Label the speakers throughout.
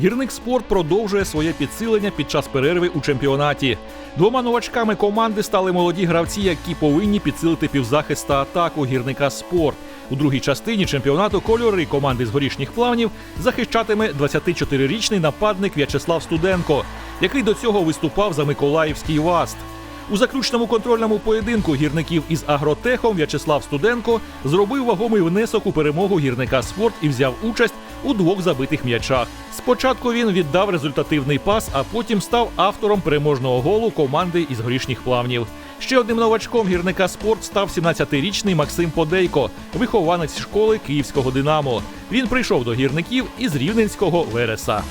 Speaker 1: Гірник спорт продовжує своє підсилення під час перерви у чемпіонаті. Двома новачками команди стали молоді гравці, які повинні підсилити півзахист та атаку гірника спорт. У другій частині чемпіонату кольори команди з горішніх плавнів захищатиме 24-річний нападник В'ячеслав Студенко, який до цього виступав за Миколаївський Васт. У заключному контрольному поєдинку гірників із агротехом В'ячеслав Студенко зробив вагомий внесок у перемогу гірника спорт і взяв участь у двох забитих м'ячах. Спочатку він віддав результативний пас, а потім став автором переможного голу команди із горішніх плавнів. Ще одним новачком гірника спорт став 17-річний Максим Подейко, вихованець школи київського Динамо. Він прийшов до гірників із рівненського Вереса.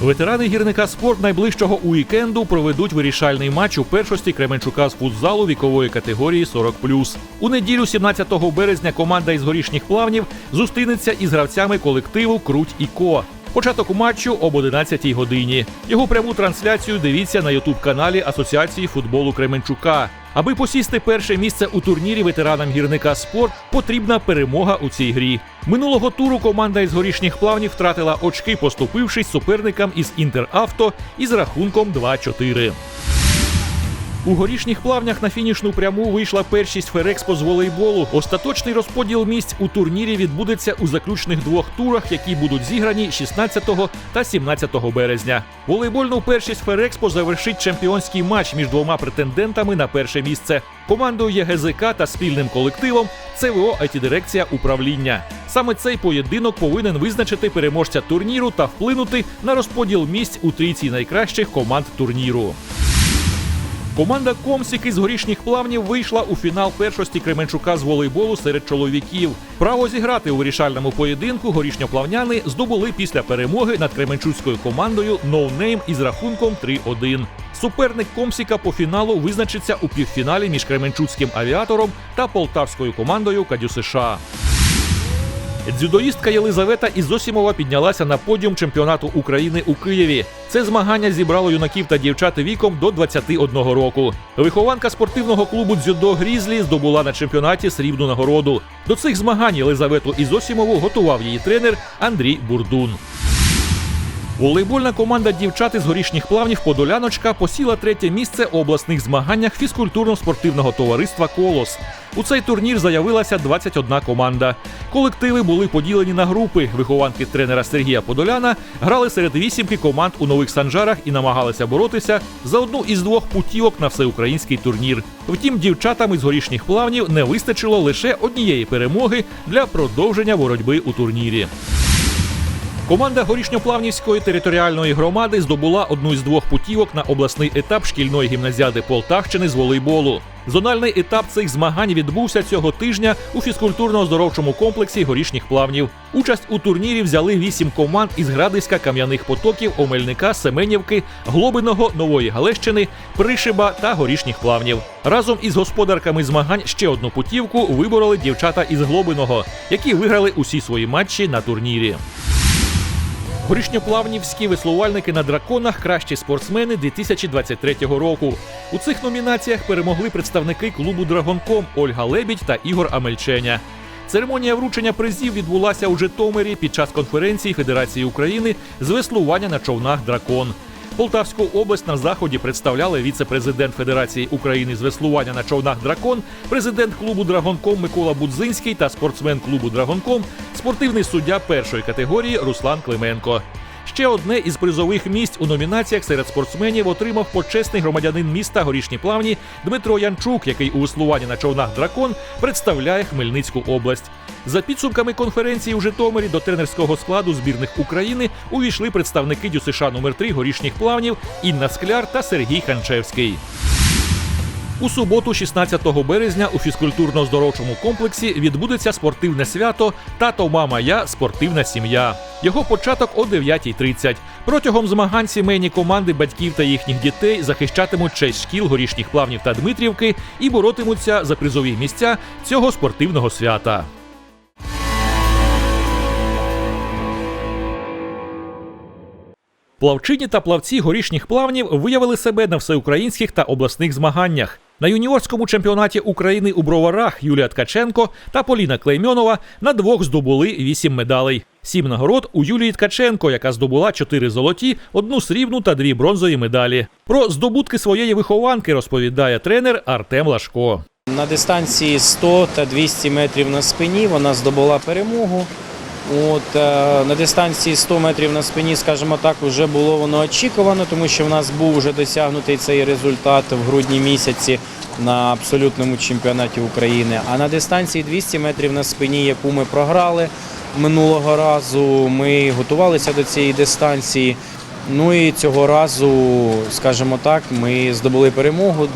Speaker 1: Ветерани гірника спорт найближчого уікенду проведуть вирішальний матч у першості Кременчука з футзалу вікової категорії 40+. У неділю, 17 березня, команда із горішніх плавнів зустрінеться із гравцями колективу Круть і Ко. Початок матчу об 11 годині. Його пряму трансляцію дивіться на ютуб-каналі Асоціації футболу Кременчука. Аби посісти перше місце у турнірі ветеранам гірника спорт, потрібна перемога у цій грі. Минулого туру команда із горішніх плавнів втратила очки, поступившись суперникам із Інтеравто із рахунком 2-4. У горішніх плавнях на фінішну пряму вийшла першість Ферекспо з волейболу. Остаточний розподіл місць у турнірі відбудеться у заключних двох турах, які будуть зіграні 16 та 17 березня. Волейбольну першість Ферекспо завершить чемпіонський матч між двома претендентами на перше місце командою ЄГЗК та спільним колективом ЦВО IT-дирекція управління. Саме цей поєдинок повинен визначити переможця турніру та вплинути на розподіл місць у трійці найкращих команд турніру. Команда Комсік із горішніх плавнів вийшла у фінал першості Кременчука з волейболу серед чоловіків. Право зіграти у вирішальному поєдинку горішньоплавняни здобули після перемоги над кременчуцькою командою «Ноунейм» із рахунком 3-1. Суперник Комсіка по фіналу визначиться у півфіналі між кременчуцьким авіатором та полтавською командою Кадю США. Дзюдоїстка Єлизавета Ізосімова піднялася на подіум чемпіонату України у Києві. Це змагання зібрало юнаків та дівчат віком до 21 року. Вихованка спортивного клубу дзюдо Грізлі здобула на чемпіонаті срібну нагороду. До цих змагань Єлизавету Ізосімову готував її тренер Андрій Бурдун. Волейбольна команда дівчат із горішніх плавнів Подоляночка посіла третє місце у обласних змаганнях фізкультурно-спортивного товариства Колос. У цей турнір заявилася 21 команда. Колективи були поділені на групи. Вихованки тренера Сергія Подоляна грали серед вісімки команд у нових санжарах і намагалися боротися за одну із двох путівок на всеукраїнський турнір. Втім, дівчатам із горішніх плавнів не вистачило лише однієї перемоги для продовження боротьби у турнірі. Команда горішньоплавнівської територіальної громади здобула одну із двох путівок на обласний етап шкільної гімназіади Полтавщини з волейболу. Зональний етап цих змагань відбувся цього тижня у фізкультурно-оздоровчому комплексі горішніх плавнів. Участь у турнірі взяли вісім команд із Градиська, Кам'яних Потоків, Омельника, Семенівки, Глобиного, Нової Галещини, Пришиба та горішніх плавнів. Разом із господарками змагань ще одну путівку вибороли дівчата із Глобиного, які виграли усі свої матчі на турнірі. Горішньоплавнівські веслувальники на драконах кращі спортсмени 2023 року. У цих номінаціях перемогли представники клубу Драгонком Ольга Лебідь та Ігор Амельченя. Церемонія вручення призів відбулася у Житомирі під час конференції Федерації України з веслування на човнах Дракон. Полтавську область на заході представляли віце-президент Федерації України з веслування на човнах Дракон, президент клубу Драгонком Микола Будзинський та спортсмен клубу Драгонком, спортивний суддя першої категорії Руслан Клименко. Ще одне із призових місць у номінаціях серед спортсменів отримав почесний громадянин міста Горішні Плавні Дмитро Янчук, який у веслуванні на човнах Дракон представляє Хмельницьку область. За підсумками конференції у Житомирі до тренерського складу збірних України увійшли представники ДЮСШ номер 3 горішніх плавнів Інна Скляр та Сергій Ханчевський. У суботу, 16 березня, у фізкультурно-здоровчому комплексі відбудеться спортивне свято Тато, мама, я спортивна сім'я. Його початок о 9.30. Протягом змагань сімейні команди батьків та їхніх дітей захищатимуть честь шкіл горішніх плавнів та Дмитрівки і боротимуться за призові місця цього спортивного свята. Плавчині та плавці горішніх плавнів виявили себе на всеукраїнських та обласних змаганнях. На юніорському чемпіонаті України у броварах Юлія Ткаченко та Поліна Клеймьонова на двох здобули вісім медалей. Сім нагород у Юлії Ткаченко, яка здобула чотири золоті, одну срібну та дві бронзові медалі. Про здобутки своєї вихованки розповідає тренер Артем Лашко.
Speaker 2: На дистанції 100 та 200 метрів на спині вона здобула перемогу. От, е, на дистанції 100 метрів на спині, скажімо так, вже було воно очікувано, тому що в нас був вже досягнутий цей результат в грудні місяці на абсолютному чемпіонаті України. А на дистанції 200 метрів на спині, яку ми програли минулого разу, ми готувалися до цієї дистанції. Ну і цього разу, скажімо так, ми здобули перемогу.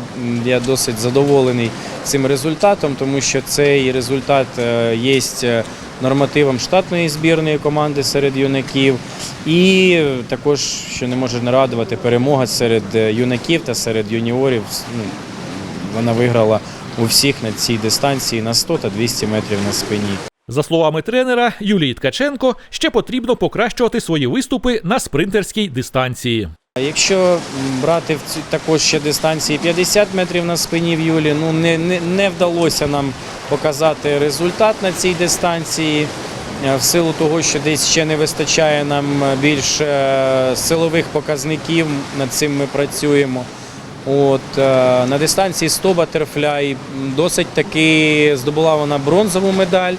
Speaker 2: Я досить задоволений цим результатом, тому що цей результат е, є нормативом штатної збірної команди серед юнаків. І також, що не може не радувати, перемога серед е, юнаків та серед юніорів. Ну, вона виграла у всіх на цій дистанції на 100 та 200 метрів на спині.
Speaker 1: За словами тренера Юлії Ткаченко, ще потрібно покращувати свої виступи на спринтерській дистанції.
Speaker 2: Якщо брати також ще дистанції 50 метрів на спині в Юлі, ну не, не, не вдалося нам показати результат на цій дистанції. е, В силу того, що десь ще не вистачає нам більш е, силових показників, над цим ми працюємо. От, е, на дистанції 100 батерфляй досить таки здобула вона бронзову медаль,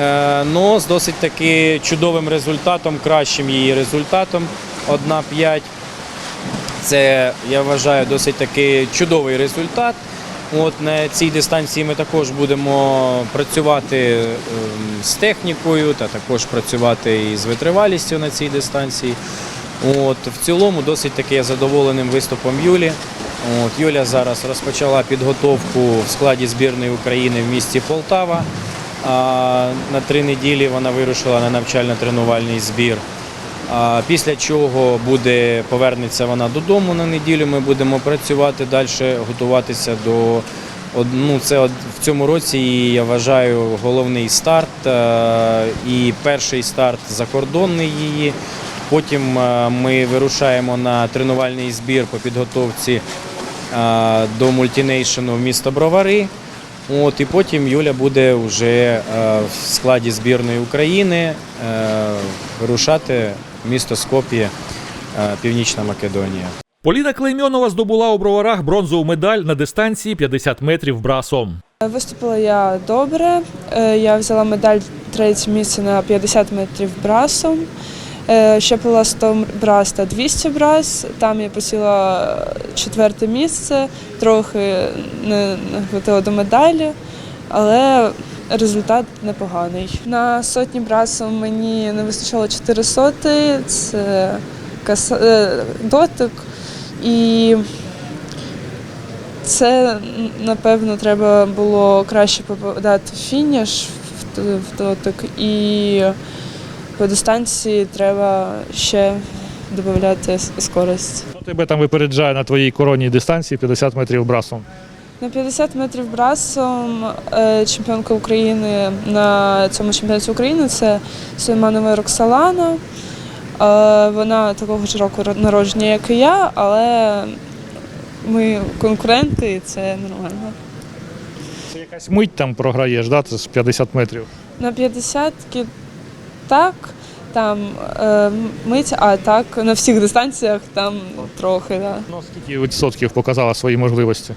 Speaker 2: е, но з досить таки чудовим результатом, кращим її результатом 1,5. Це я вважаю досить таки чудовий результат. От на цій дистанції ми також будемо працювати ем, з технікою та також працювати і з витривалістю на цій дистанції. От в цілому досить таки задоволеним виступом Юлі. От Юля зараз розпочала підготовку в складі збірної України в місті Полтава. А на три неділі вона вирушила на навчально-тренувальний збір. Після чого буде повернеться вона додому на неділю. Ми будемо працювати далі, готуватися до ну, це в цьому році. Я вважаю головний старт е, і перший старт закордонний її. Потім е, ми вирушаємо на тренувальний збір по підготовці е, до мультінейшену в місто Бровари. От, і потім Юля буде вже в складі збірної України вирушати місто Скоп'є, е, Північна Македонія.
Speaker 1: Поліна Клеймьонова здобула у броварах бронзову медаль на дистанції 50 метрів брасом.
Speaker 3: Виступила я добре. Е, Я взяла медаль третє місце на 50 метрів брасом. Е, Ще була 100 брас та 200 брас. Там я посіла четверте місце, трохи не не хватило до медалі, але результат непоганий. На сотні брасом мені не вистачало 4 соти, це е, дотик. І це напевно треба було краще попадати в фініш в, дотик, і по дистанції треба ще додати скорость.
Speaker 1: Хто тебе там випереджає на твоїй коронній дистанції 50 метрів брасом?
Speaker 3: На 50 метрів брасом е, чемпіонка України на цьому чемпіонаті України це Сулейманова Роксалана. Е, Вона такого ж року народження, як і я, але ми конкуренти, і це нормально.
Speaker 1: Це якась мить там програєш, да? Це з 50 метрів.
Speaker 3: На 50 так, там е, мить, а так на всіх дистанціях там трохи. Да.
Speaker 1: Ну, скільки відсотків показала свої можливості?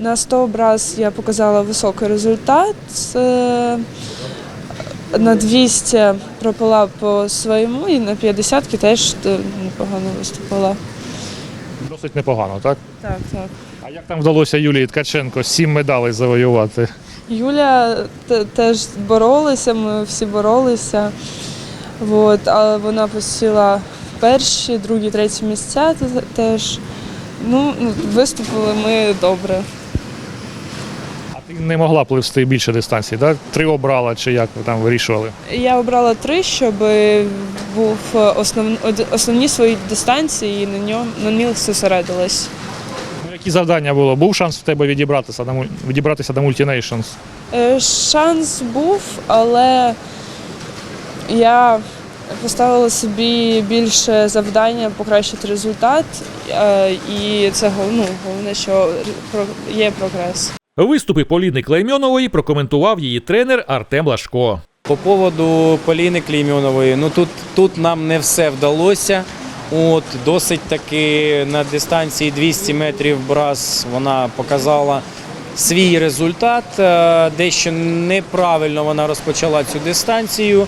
Speaker 3: На 100 образ я показала високий результат. Е, На 200 пропила по своєму і на 50 теж е, непогано виступила.
Speaker 1: Досить непогано, так?
Speaker 3: Так, так.
Speaker 1: А як там вдалося Юлії Ткаченко сім медалей завоювати?
Speaker 3: Юля теж боролися, ми всі боролися. От, але вона посіла перші, другі, треті місця теж. Ну, ну, виступили ми добре.
Speaker 1: Не могла пливсти більше дистанції, так? Три обрала чи як ви там вирішували?
Speaker 3: Я обрала три, щоб був основ, основні свої дистанції і на ньому на них зосередилась.
Speaker 1: Ну, які завдання було? Був шанс в тебе відібратися на, відібратися до?
Speaker 3: Е, Шанс був, але я поставила собі більше завдання покращити результат, е, і це ну, головне, що є прогрес.
Speaker 1: Виступи Поліни Клеймьонової прокоментував її тренер Артем Лашко.
Speaker 2: По поводу Поліни Клімьонової, ну тут, тут нам не все вдалося. От, досить таки на дистанції 200 метрів брас вона показала свій результат. Е, Дещо неправильно вона розпочала цю дистанцію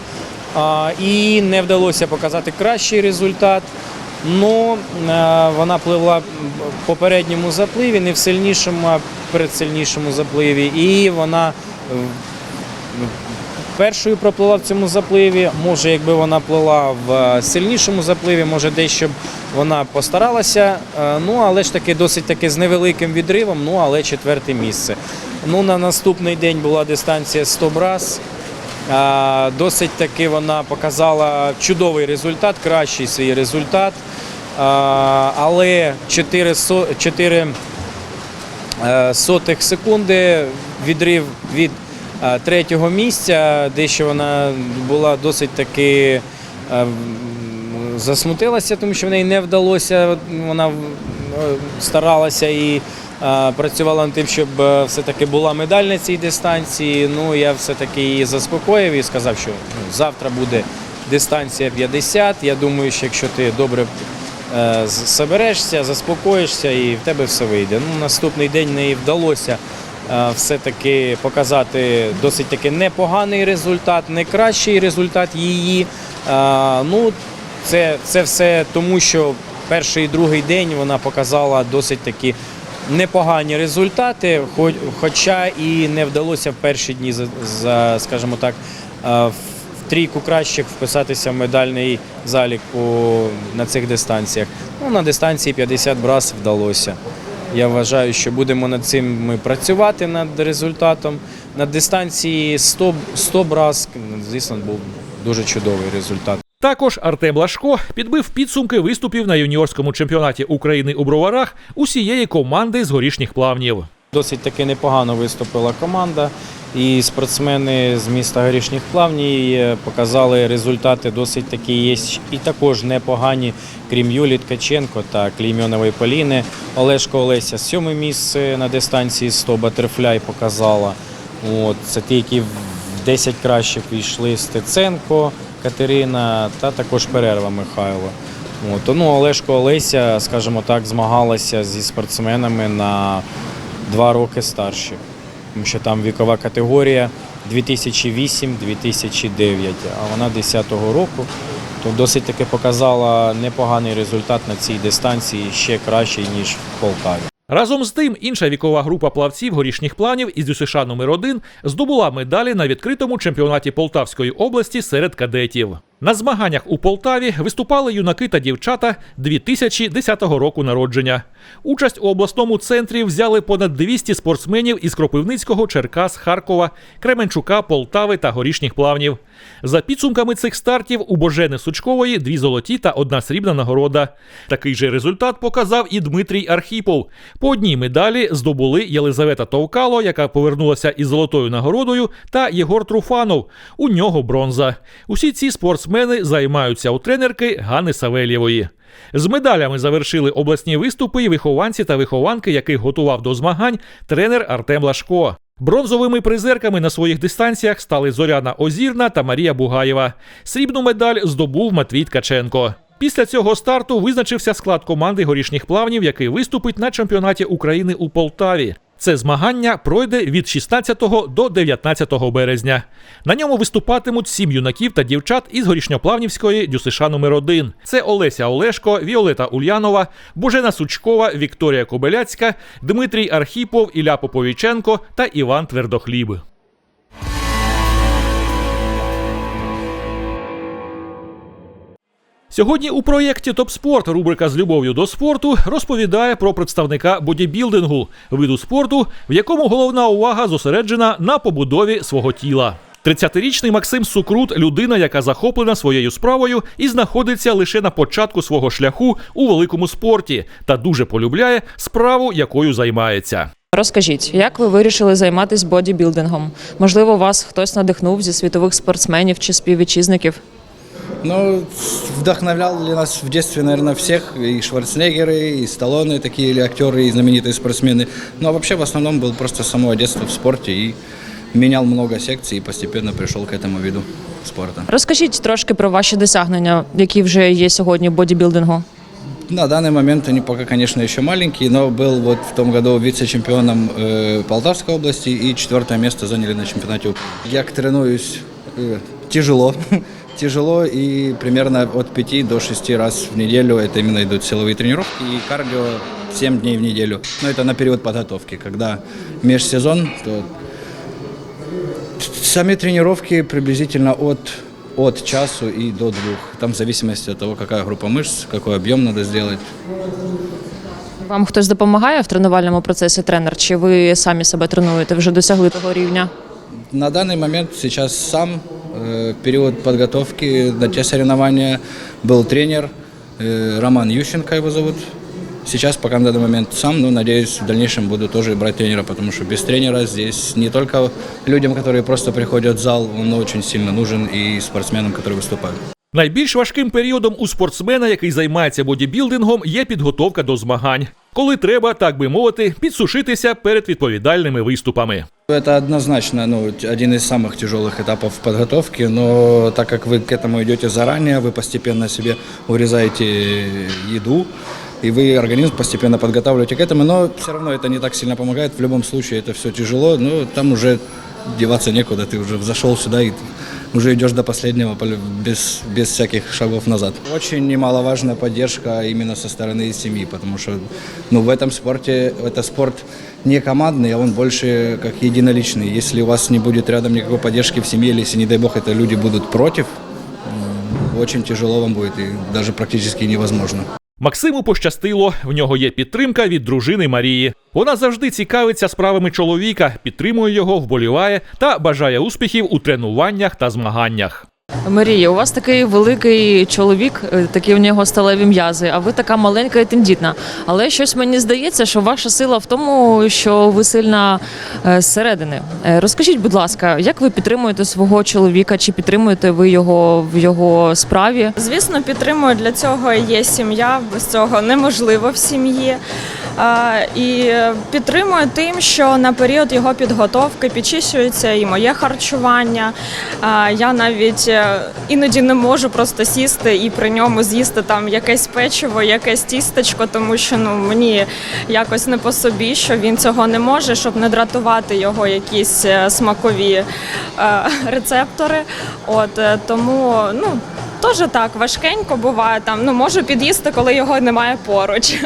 Speaker 2: і не вдалося показати кращий результат. Ну, е, вона пливла в попередньому запливі, не в сильнішому, а в передсильнішому запливі. І вона першою проплила в цьому запливі. Може, якби вона плила в е, сильнішому запливі, може дещо б вона постаралася. Е, Ну, але ж таки досить таки з невеликим відривом, ну але четверте місце. Ну, на наступний день була дистанція 100 брас. Досить таки вона показала чудовий результат, кращий свій результат. Але 4, 4 е, сотих секунди відрив від е, третього місця, дещо вона була досить таки е, засмутилася, тому що в неї не вдалося. Вона старалася і працювала над тим, щоб е, все-таки була медаль на цій дистанції. Ну, я все-таки її заспокоїв і сказав, що ну, завтра буде дистанція 50. Я думаю, що якщо ти добре е, соберешся, заспокоїшся і в тебе все вийде. Ну, наступний день неї вдалося е, все-таки показати досить таки непоганий результат, не кращий результат її. Ну, це, це все тому, що перший і другий день вона показала досить таки непогані результати, хоч- хоча і не вдалося в перші дні, за- скажімо так, в трійку кращих вписатися в медальний залік по, на цих дистанціях. Ну, на дистанції 50 брас вдалося. Я вважаю, що будемо над цим ми працювати над результатом. На дистанції 100, 100 брас, звісно, був дуже чудовий результат.
Speaker 1: Також Артем Лашко підбив підсумки виступів на юніорському чемпіонаті України у броварах усієї команди з горішніх плавнів.
Speaker 2: Досить таки непогано виступила команда. І спортсмени з міста Горішніх Плавній е, показали результати досить такі є і також непогані, крім Юлії Ткаченко та Клеймьонової Поліни. Олешко Олеся сьоме місце на дистанції 100 батерфляй показала. От, це ті, які в 10 кращих війшли Стеценко, Катерина та також Перерва Михайло. От, ну, Олешко Олеся, скажімо так, змагалася зі спортсменами на два роки старші. Тому що там вікова категорія 2008-2009, а вона 10-го року. То досить таки показала непоганий результат на цій дистанції, ще кращий, ніж в Полтаві.
Speaker 1: Разом з тим, інша вікова група плавців горішніх планів із США номер 1 здобула медалі на відкритому чемпіонаті Полтавської області серед кадетів. На змаганнях у Полтаві виступали юнаки та дівчата 2010 року народження. Участь у обласному центрі взяли понад 200 спортсменів із Кропивницького, Черкас, Харкова, Кременчука, Полтави та горішніх плавнів. За підсумками цих стартів у Божени Сучкової дві золоті та одна срібна нагорода. Такий же результат показав і Дмитрій Архіпов. По одній медалі здобули Єлизавета Товкало, яка повернулася із золотою нагородою, та Єгор Труфанов. У нього бронза. Усі ці спортсмени займаються у тренерки Гани Савельєвої. З медалями завершили обласні виступи і вихованці та вихованки, яких готував до змагань тренер Артем Лашко. Бронзовими призерками на своїх дистанціях стали Зоряна Озірна та Марія Бугаєва. Срібну медаль здобув Матвій Ткаченко. Після цього старту визначився склад команди горішніх плавнів, який виступить на чемпіонаті України у Полтаві. Це змагання пройде від 16 до 19 березня. На ньому виступатимуть сім юнаків та дівчат із горішньоплавнівської ДЮСШ номер 1 Це Олеся Олешко, Віолета Ульянова, Божена Сучкова, Вікторія Кобеляцька, Дмитрій Архіпов, Ілля Поповіченко та Іван Твердохліб. Сьогодні у проєкті Топспорт рубрика з любов'ю до спорту розповідає про представника бодібілдингу, виду спорту, в якому головна увага зосереджена на побудові свого тіла. 30-річний Максим Сукрут людина, яка захоплена своєю справою і знаходиться лише на початку свого шляху у великому спорті та дуже полюбляє справу, якою займається.
Speaker 4: Розкажіть, як ви вирішили займатися бодібілдингом? Можливо, вас хтось надихнув зі світових спортсменів чи співвітчизників?
Speaker 5: Ну, вдохновлял ли нас в детстве, наверное, всех, и Шварценеггеры, и Сталлоне, такие или актеры, и знаменитые спортсмены. Но вообще в основном был просто с самого детства в спорте и менял много секций и постепенно пришел к этому виду спорта.
Speaker 4: Розкажіть трошки про ваші досягнення, які вже є сьогодні в бодібілдингу.
Speaker 5: На данный момент они пока, конечно, еще маленькие, но был вот в том году вице-чемпионом э, Полтавской области и четвертое место заняли на чемпионате. Украины. Я тренуюсь э, тяжело, тяжело и примерно от 5 до 6 раз в неделю это именно идут силовые тренировки и кардио 7 дней в неделю. Но это на период подготовки. Когда межсезон, то сами тренировки приблизительно от от часу и до двух. Там в зависимости от того, какая группа мышц, какой объем надо сделать.
Speaker 4: Вам хтось допомагає в тренувальному процесі тренер? Чи ви самі себе тренуєте? Вже досягли того рівня?
Speaker 5: На данный момент сейчас сам э, период подготовки на те соревнования был тренер э, Роман Ющенко его зовут. Сейчас пока на данный момент сам, но надеюсь в дальнейшем буду тоже брать тренера, потому что без тренера здесь не только людям, которые просто приходят в зал, он очень сильно нужен и спортсменам, которые выступают.
Speaker 1: Найбільш важким періодом у спортсмена, який займається бодібілдингом, є підготовка до змагань, коли треба, так би мовити, підсушитися перед відповідальними виступами.
Speaker 5: Это однозначно ну, один из самых тяжелых этапов подготовки, но так как вы к этому идете заранее, вы постепенно себе урезаете еду, и вы организм постепенно подготавливаете к этому, но все равно это не так сильно помогает. В любом случае это все тяжело, но там уже деваться некуда, ты уже зашел сюда и уже идешь до последнего поле- без, без всяких шагов назад. Очень немаловажная поддержка именно со стороны семьи, потому что ну, в этом спорте, это спорт не командный, а он больше как единоличный. Если у вас не будет рядом никакой поддержки в семье, или если, не дай бог, это люди будут против, м, очень тяжело вам будет и даже практически невозможно.
Speaker 1: Максиму пощастило, в нього є підтримка від дружини Марії. Вона завжди цікавиться справами чоловіка, підтримує його, вболіває та бажає успіхів у тренуваннях та змаганнях.
Speaker 4: Марія, у вас такий великий чоловік, е, такі в нього сталеві м'язи, а ви така маленька і тендітна. Але щось мені здається, що ваша сила в тому, що ви сильна е, зсередини. Е, Розкажіть, будь ласка, як ви підтримуєте свого чоловіка? Чи підтримуєте ви його в його справі?
Speaker 6: Звісно, підтримую для цього є сім'я. Без цього неможливо в сім'ї. І підтримую тим, що на період його підготовки підчищується і моє харчування. Я навіть е, іноді не можу просто сісти і при ньому з'їсти там якесь печиво, якесь тістечко, тому що ну мені якось не по собі, що він цього не може, щоб не дратувати його якісь е, смакові е, рецептори. От тому ну. Теж так важкенько буває там. Ну можу під'їсти, коли його немає поруч.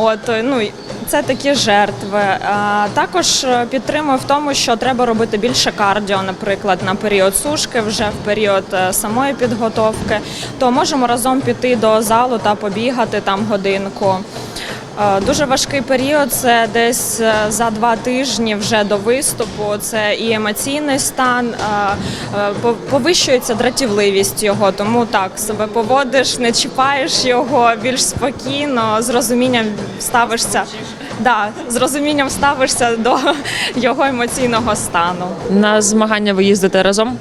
Speaker 6: От е, ну це такі жертви. А, також е, підтримую в тому, що треба робити більше кардіо, наприклад, на період сушки, вже в період е, самої підготовки. То можемо разом піти до залу та побігати там годинку. Е, Дуже важкий період. Це десь е, за два тижні вже до виступу. Це і емоційний стан, е, пов- повищується дратівливість його. Тому так себе поводиш, не чіпаєш його більш спокійно, з розумінням ставишся. Да, з розумінням ставишся до його емоційного стану.
Speaker 4: На змагання ви їздите разом?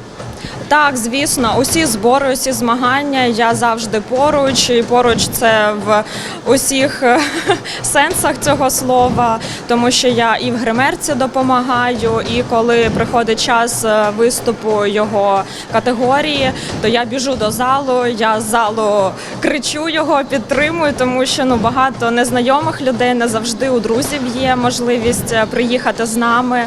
Speaker 6: Так, звісно, усі збори, усі змагання. Я завжди поруч, і поруч це в усіх е, сенсах цього слова, тому що я і в гримерці допомагаю, і коли приходить час е, виступу його категорії, то я біжу до залу. Я з залу кричу його, підтримую, тому що ну багато незнайомих людей не завжди у друзів є можливість е, приїхати з нами.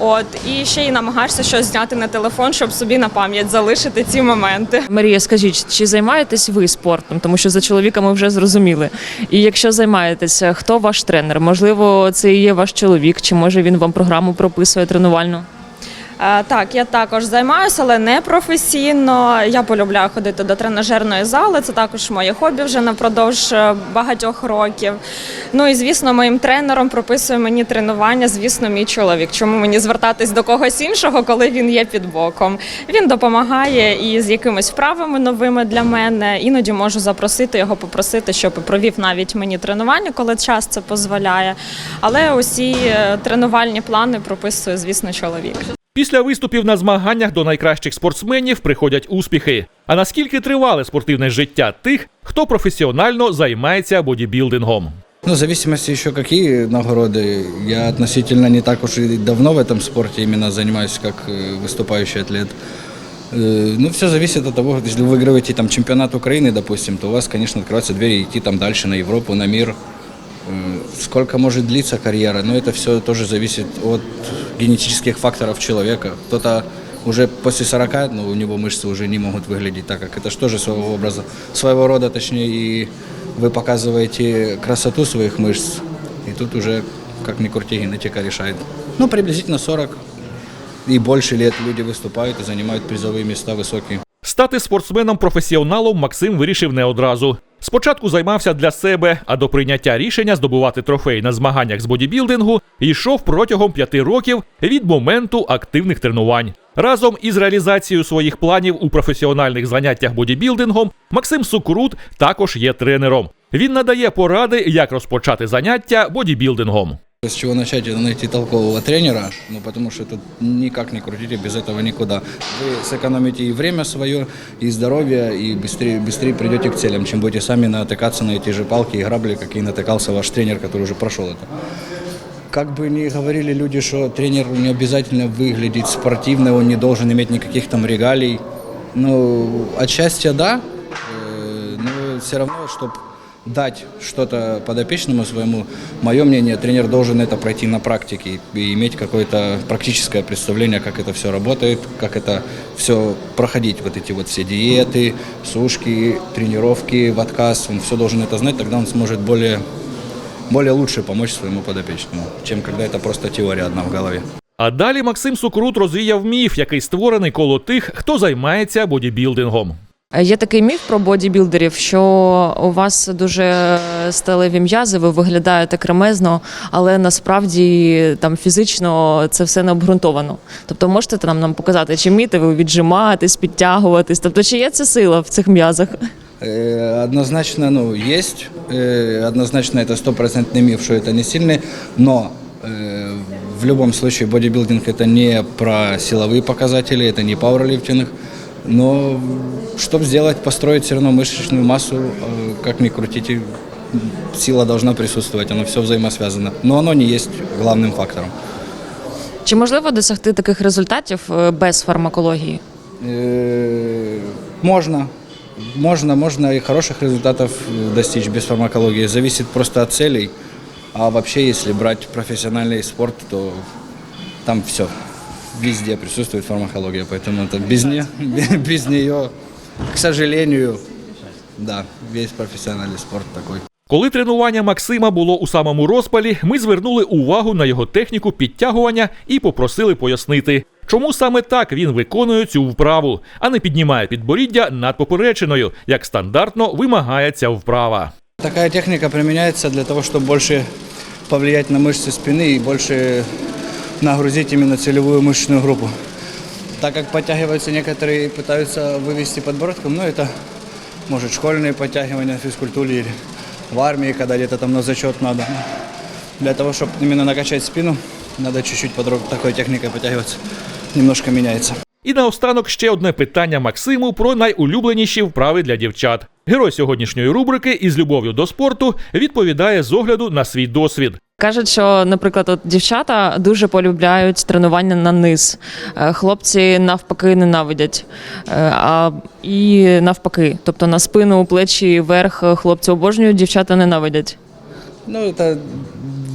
Speaker 6: От і ще й намагаєшся щось зняти на телефон, щоб собі на пам'ять залишити ці моменти.
Speaker 4: Марія, скажіть, чи займаєтесь ви спортом? Тому що за чоловіка ми вже зрозуміли. І якщо займаєтеся, хто ваш тренер? Можливо, це і є ваш чоловік, чи може він вам програму прописує тренувальну?
Speaker 6: Е, Так, я також займаюся, але не професійно. Я полюбляю ходити до тренажерної зали. Це також моє хобі вже напродовж е, багатьох років. Ну і звісно, моїм тренером прописує мені тренування. Звісно, мій чоловік. Чому мені звертатись до когось іншого, коли він є під боком? Він допомагає і з якимись вправами новими для мене. Іноді можу запросити його, попросити, щоб провів навіть мені тренування, коли час це дозволяє. Але усі е, тренувальні плани прописує, звісно, чоловік.
Speaker 1: Після виступів на змаганнях до найкращих спортсменів приходять успіхи. А наскільки тривале спортивне життя тих, хто професіонально займається бодібілдингом?
Speaker 5: Ну, в зависимости еще какие нагороды. Я относительно не так уж и давно в этом спорте именно занимаюсь как э, выступающий атлет. Э, Ну, все зависит от того, если вы выигрываете там чемпионат Украины, допустим, то у вас, конечно, открываются двери идти там дальше на Европу, на мир. Э, Сколько может длиться карьера, но это все тоже зависит от генетических факторов человека. Кто-то уже после 40, ну, у него мышцы уже не могут выглядеть так, как это же тоже своего образа, своего рода, точнее, и вы показываете красоту своих мышц, и тут уже, как ни крути, генетика решает. Ну, приблизительно 40 и больше лет люди выступают и занимают призовые места высокие.
Speaker 1: Стати спортсменом-професіоналом Максим вирішив не одразу. Спочатку займався для себе, а до прийняття рішення здобувати трофей на змаганнях з бодібілдингу йшов протягом п'яти років від моменту активних тренувань. Разом із реалізацією своїх планів у професіональних заняттях бодібілдингом Максим Сукрут також є тренером. Він надає поради, як розпочати заняття бодібілдингом.
Speaker 5: С чего начать, это найти толкового тренера, ну, потому что тут никак не крутите, без этого никуда. Вы сэкономите и время свое, и здоровье, и быстрее, быстрее придете к целям, чем будете сами натыкаться на эти же палки и грабли, какие натыкался ваш тренер, который уже прошел это. Как бы ни говорили люди, что тренер не обязательно выглядеть спортивно, он не должен иметь никаких там регалий. Ну, отчасти да, э, но все равно, чтобы дать что-то подопечному своему, мое мнение, тренер должен это пройти на практике и иметь какое-то практическое представление, как это все работает, как это все проходить, вот эти вот все диеты, сушки, тренировки в отказ, он все должен это знать, тогда он сможет более, более лучше помочь своему подопечному, чем когда это просто теория одна в голове.
Speaker 1: А далі Максим Сукрут розвіяв міф, який створений коло тих, хто займається бодібілдингом.
Speaker 4: Е, Є такий міф про бодібілдерів, що у вас дуже сталеві м'язи, ви виглядаєте кремезно, але насправді там фізично це все не обґрунтовано. Тобто можете там нам показати, чи вмієте ви віджиматись, підтягуватись? Тобто, чи є ця сила в цих м'язах?
Speaker 5: Э, Однозначно, ну, есть. Э, Однозначно это стопроцентный миф, что это не сильный. Но э, в любом случае бодибилдинг это не про силовые показатели, это не пауэрлифтинг. Но чтобы сделать, построить все равно мышечную массу, э, как ни крутите, сила должна присутствовать, оно все взаимосвязано. Но оно не есть главным фактором.
Speaker 4: Чи можливо досягти таких результатів е, без фармакології?
Speaker 5: Э, Можно. Можно, можно и хороших результатов э, достичь без фармакологии. Зависит просто от целей. А вообще, если брать профессиональный спорт, то там все. Везде присутствует фармакология, поэтому это без, не, без нее, к сожалению, да, весь профессиональный спорт такой.
Speaker 1: Коли тренування Максима було у самому розпалі, ми звернули увагу на його техніку підтягування і попросили пояснити, чому саме так він виконує цю вправу, а не піднімає підборіддя над поперечиною, як стандартно вимагає ця вправа.
Speaker 5: Такая техника применяется для того, чтобы больше повлиять на мышцы спины и больше нагрузить именно целевую мышечную группу. Так как подтягиваются некоторые, пытаются вывести подбородком, но это может школьные подтягивания в физкультуре или в армии, когда где-то там на зачет надо. Для того, чтобы именно накачать спину, надо чуть-чуть подробно такой техникой подтягиваться. Немножко меняется.
Speaker 1: І наостанок ще одне питання Максиму про найулюбленіші вправи для дівчат. Герой сьогоднішньої рубрики із любов'ю до спорту відповідає з огляду на свій досвід.
Speaker 4: Кажуть, що, наприклад, от дівчата дуже полюбляють тренування на низ. Е, Хлопці навпаки ненавидять. Е, А і навпаки, тобто на спину, плечі, верх хлопці обожнюють, дівчата ненавидять.
Speaker 5: Ну, это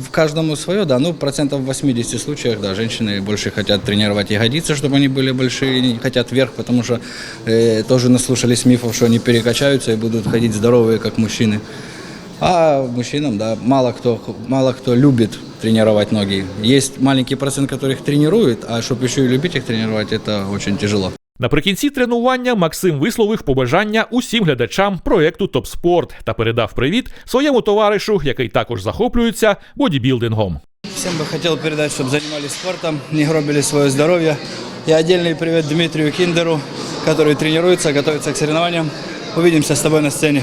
Speaker 5: в каждому свое, да. Ну, процентов в 80 случаях, да, женщины больше хотят тренировать ягодицы, чтобы они были большие, не хотят вверх, потому что э, тоже наслушались мифов, что они перекачаются и будут ходить здоровые, как мужчины. А мужчинам, да, мало кто, мало кто любит тренировать ноги. Есть маленький процент, которых тренирует, а чтобы еще и любить их тренировать, это очень тяжело.
Speaker 1: Наприкінці тренування Максим висловив побажання усім глядачам проекту Топ Спорт та передав привіт своєму товаришу, який також захоплюється бодібілдингом.
Speaker 5: Всем бы хотел передать, чтобы занимались спортом, не гробили свое здоровье. И отдельный привет Дмитрию Киндеру, который тренируется, готовится к соревнованиям. Увидимся с тобой на сцене.